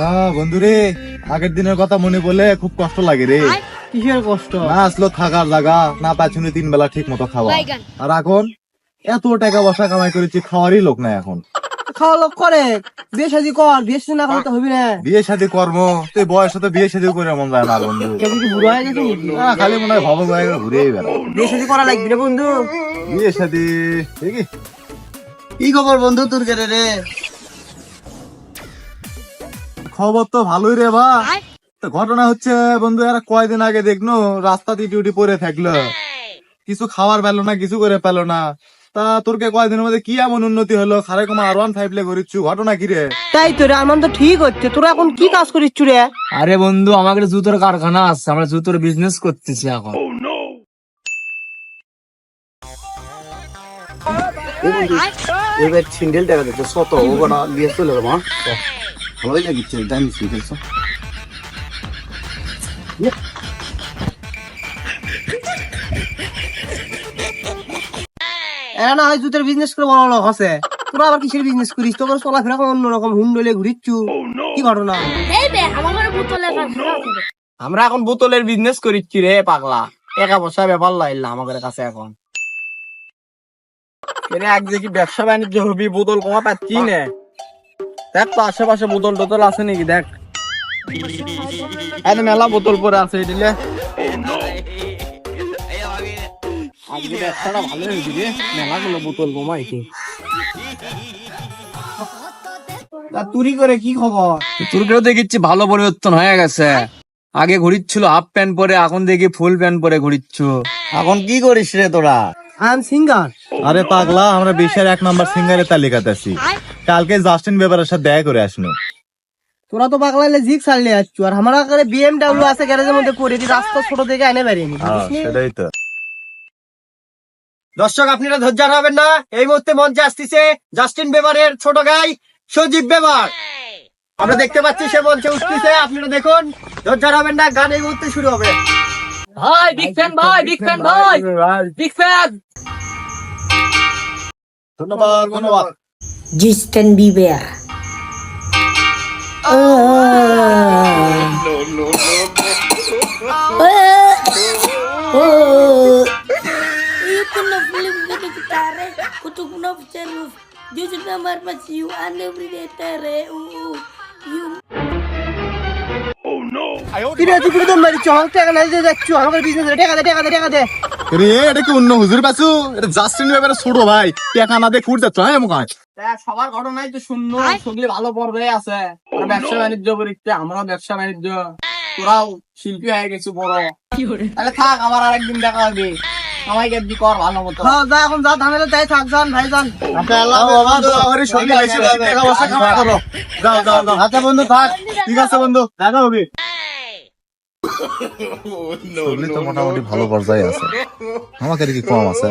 হ্যাঁ বন্ধুরে আগের দিনের কথা মনে পড়লে খুব কষ্ট লাগে রে। কিসের কষ্ট? না আসলো থাকার জায়গা না পাচ্ছি তিন বেলা ঠিক মতো খাওয়া আর এখন এত টাকা পয়সা কামাই করেছি খাওয়ারই লোক নাই এখন। খাওয়া লোক করে? বিয়ে শাদি কর বিয়ে শাদি না করতে হবে না। বিয়ে শাদী কর্ম তুই বয়স তো বিয়ে শাদী করে মন যায় না বন্ধু। কেউ কি বুড়ো হয়ে গেছে না, খালি মনে হয় ভবন হয়ে ঘুরেই বেড়া বিয়ে শাদি করা লাগবে রে বন্ধু। বিয়ে শাদী ঠিকই। কি খবর বন্ধু তোর কেটে রে? খবর তো ভালোই রে বা ঘটনা হচ্ছে বন্ধু এরা কয়দিন আগে দেখনো রাস্তাতে ডিউটি পরে থাকল। কিছু খাবার পেল না কিছু করে পেল না। তা তোরকে কয়দিনের মধ্যে কি এমন উন্নতি হলো? খারে কমা আর ওয়ান ফাইভ লে করিচ্ছু ঘটনা কি রে? তাই তো রে আমার তো ঠিক হচ্ছে। তোরা এখন কি কাজ করিস রে? আরে বন্ধু আমাদের জুতোর কারখানা আছে আমরা জুতোর বিজনেস করতেছি এখন। এবার সিঙ্গেল টাকা দিচ্ছে শত ওগো না দিয়ে চলে যাব ভালোই লাগিচ্ছে দামি সিঙ্গেল এরা না হয় জুতের বিজনেস করে আছে। তোরা আবার কিসের বিজনেস করিস? তোর চলাফেরা করে অন্যরকম হুন্ডলে ঘুরিচ্ছু। কি ঘটনা? এই বে আমার এখন বোতলের বিজনেস করিচ্ছি রে পাগলা। টাকা পয়সা ব্যাপার লাইলা আমাদের কাছে এখন। এরে এক দেখি ব্যবসা বাণিজ্য হবি বোতল কমা পাচ্ছি না। দেখ তো আশেপাশে বোতল টোতল আছে নাকি? দেখ। এত মেলা বোতল পরে আছে আজকে ব্যবসাটা ভালো হয়েছে রে। মেলাগুলো বোতল কমাইছে তা তুরি করে কি খবর? তুরকেও দেখিচ্ছি ভালো পরিবর্তন হয়ে গেছে। আগে ঘুরিচ্ছিল হাফ প্যান্ট পরে এখন দেখি ফুল প্যান্ট পরে ঘুরিচ্ছ। এখন কি করিস রে তোরা? আই এম সিঙ্গার আরে পাগলা আমরা বিশ্বের এক নম্বর সিঙ্গারের তালিকাতে আছি। কালকে জাস্টিন বেবারের সাথে দেখা করে আসলো। তোরা তো পাগলাইলে জিগ ছাড়লে যাচ্ছ আর আমার কাছে বিএমডাব্লিউ আছে গ্যারেজের মধ্যে পরে দি রাস্তা ছোট থেকে এনে বেরিয়ে সেটাই তো। দর্শক আপনারা ধৈর্য হারাবেন না। এই মুহূর্তে মঞ্চে আসতেছে জাস্টিন বেবারের ছোট গাই সজীব বেবার আমরা দেখতে পাচ্ছি সে মঞ্চে উঠতেছে। আপনারা দেখুন ধৈর্য হারাবেন না গান এই মুহূর্তে শুরু হবে। ভাই বিগ ফ্যান ভাই বিগ ফ্যান ভাই। বিগ ফ্যান ধন্যবাদ ধন্যবাদ। Justin Bieber. Eu pernah film gede gitare, kutu pernah ceruf. Dia sudah marpas you ane bridetare. Uh, you কিরে তুই কিরে দম মারিচ্ছ আমার টাকা নাই দিয়ে যাচ্ছ আমার বিজনেস টাকা দে টাকা দে টাকা দে রে এটা কি অন্য হুজুর পাছু এটা জাস্টিন বেবারের ছোট ভাই টাকা না দিয়ে ফুট যাচ্ছ হ্যাঁ মুখ সবার ঘটনাই তো শূন্য সগলি ভালো পর্যায়ে আছে ব্যবসা বাণিজ্য করিচ্ছে আমরাও ব্যবসা বাণিজ্য তোরাও শিল্পী হয়ে গেছো বড় তাহলে থাক আমার আরেকদিন দেখা হবে আমায় গেদি কর ভালো মতো হ্যাঁ যা এখন যা ধামেলে তাই থাক যান ভাই যান যাও যাও যাও আচ্ছা বন্ধু থাক ঠিক আছে বন্ধু দেখা হবে মোটামুটি ভালো পর্যায়ে আছে আমাকে কি কম আছে